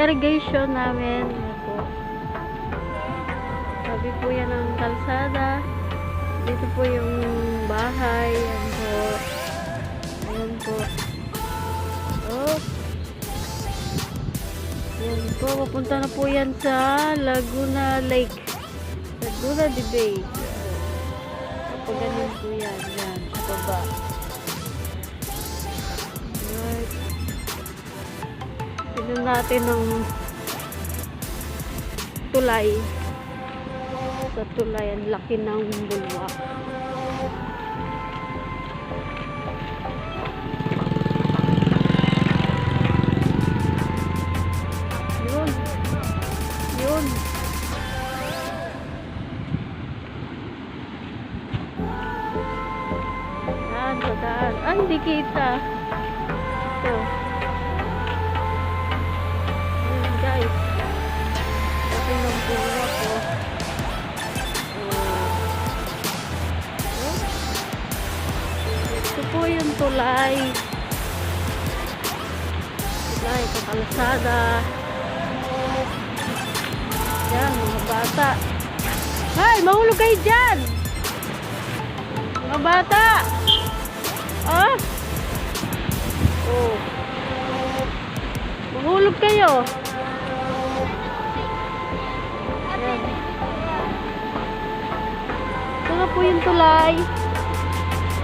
irrigation namin. Po. Sabi po yan ng kalsada. Dito po yung bahay. Ayan po. Ayan po. Oh. Ayan po. Papunta na po yan sa Laguna Lake. Laguna de Bay. Kapag ganun po yan. Yan. Sa baba. Tignan natin ng tulay. Sa tulay, ang laki ng bulwak. Yun. Yun. Yan, daan. Ah, hindi kita. Ito. Ito po yung tulay. Tulay, kakalsada. Yan, mga bata. Hay, mahulog kayo dyan! Mga bata! Ah! Oh. Mahulog kayo. Po yung tulay.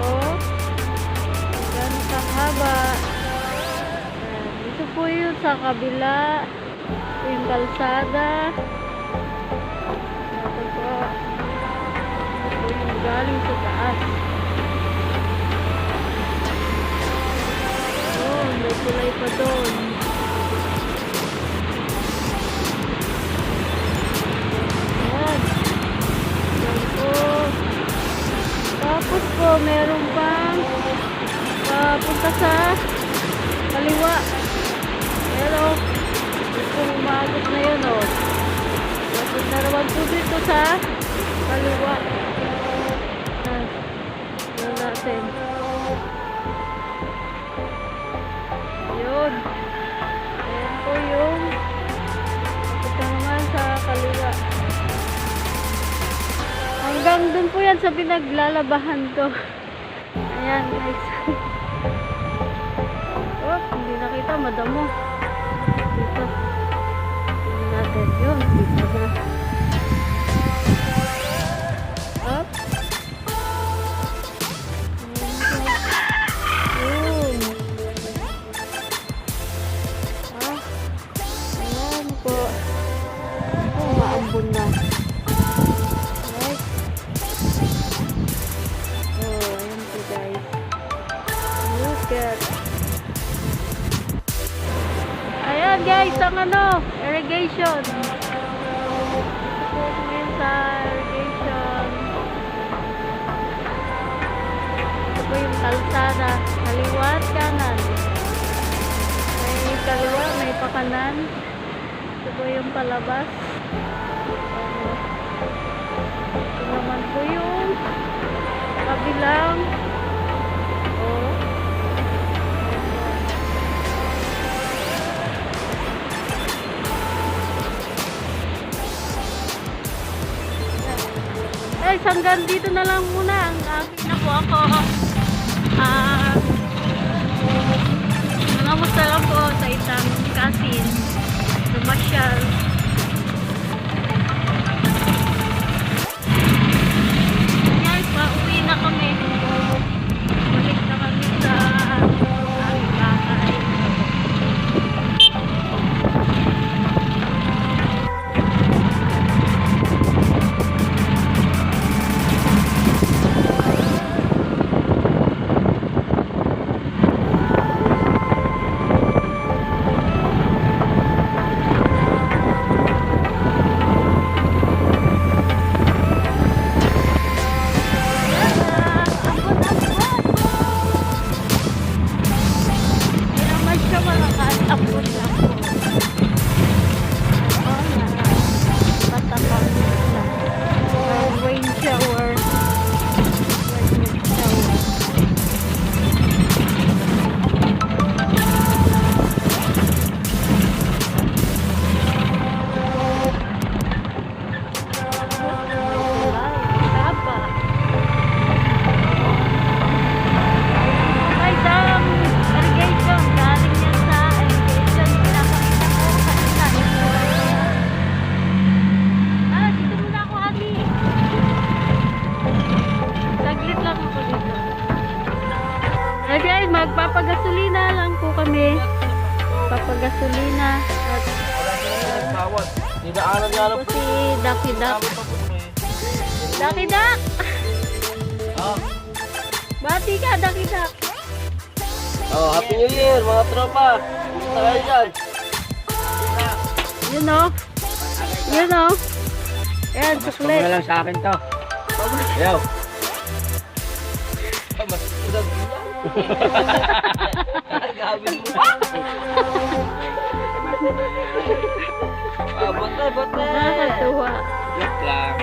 Oh. Gano'n kahaba. Ito po yun sa kabila. Ito yung kalsada. Ito po. Ito yung galing sa taas. Po yan sa pinaglalabahan ko. Ayan guys. oh, hindi nakita. Madamo. Dito. Tingnan natin. Yun. Dito na. Ayan guys, ang ano, irrigation. Ngayon sa yung kalsada. Kaliwa at kanan. May kaliwa, may pakanan. Ito po yung palabas. Ito naman po yung hanggang dito na lang muna ang aking na po ako. Ah, Nangamusta lang po sa isang cousin. Lumasyal. Papagasolina. At nagtawad. Dinaanan nga lang si Ducky Duck. Ducky Duck! Oh. Bati ka, Ducky Duck. oh, Happy New Year mga tropa. Kumusta kayo dyan? You know? You know? Ayan, Mas suklet. lang sa akin to. Yo. Mas udag Gagawin mo. Ah, bote, bote. Nakakatuwa. Joke lang.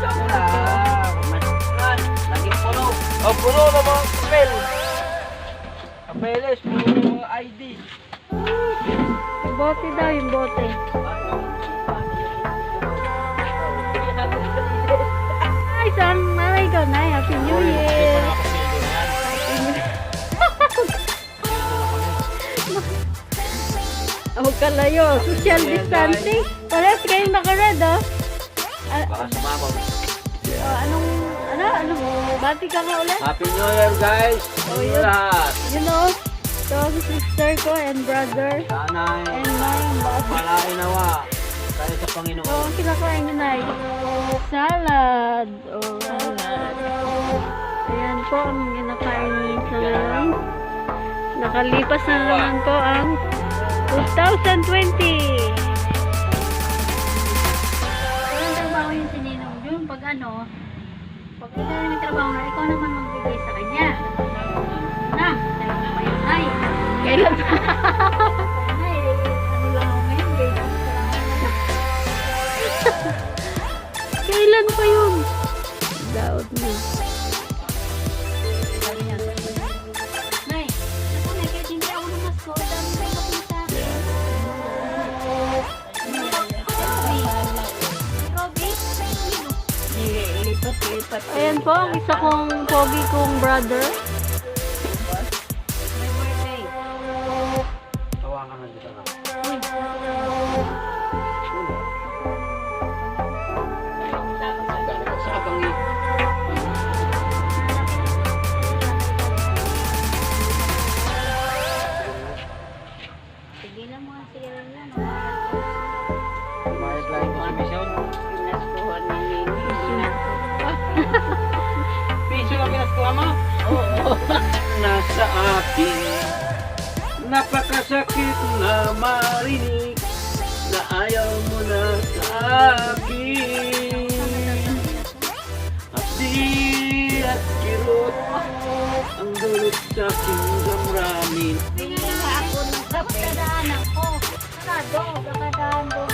Joke lang. Mas Laging puno. Oh, puno ng mga papel. Papeles, puno mga ID. Bote daw, yung bote. Huwag ka layo. Social distancing. Parehas kayong naka-red, oh. Ah, Baka sumabaw. ah, anong, ano, ano, bati ka nga ulit? Happy New Year guys! Oh, Sa yun. lahat! You know, to sister ko and brother Sana ay and my boss. malain nawa tayo sa So, Panginoon. ang kinakain nyo na salad. Oh, salad. Ayan po ang kinakain sa ngayon. Nakalipas na naman po ang 2020. Walang trabaho yung sininong yun. Pag ano, pag ikaw may trabaho na, ikaw naman magbigay Po, ang isa kong pogi kong brother. Sa. Sige lang ito si Mission. Pinaskuhan ni Nini. Piso mo? Oo. Nasa akin Napakasakit na marinig Na ayaw mo na sa akin Hapdi at kirot Ang dulot sa aking damramin Binili nga ako ng kape. Kadaanan ko. Sarado, kakadaan doon.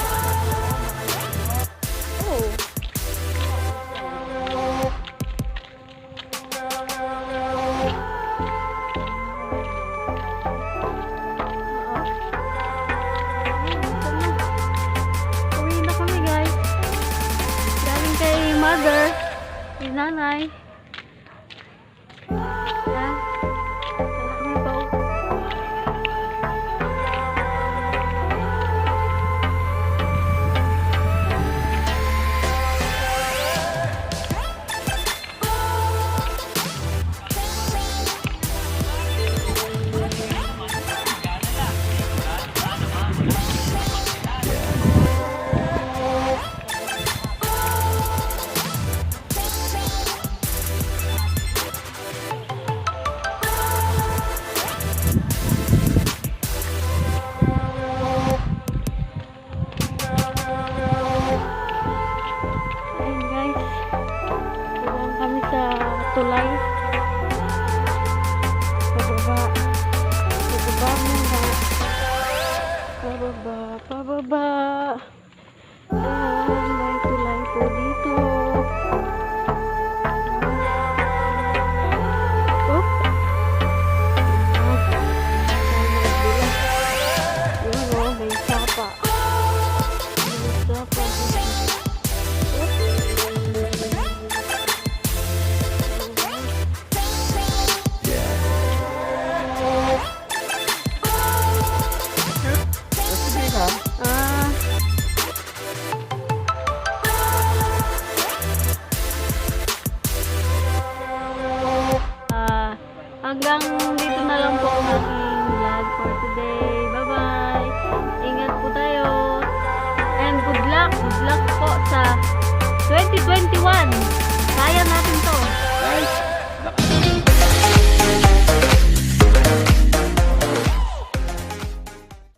奶奶 bye Hanggang dito na lang po ang aking vlog for today. Bye-bye! Ingat po tayo! And good luck! Good luck po sa 2021! Kaya natin to! Guys, lakas!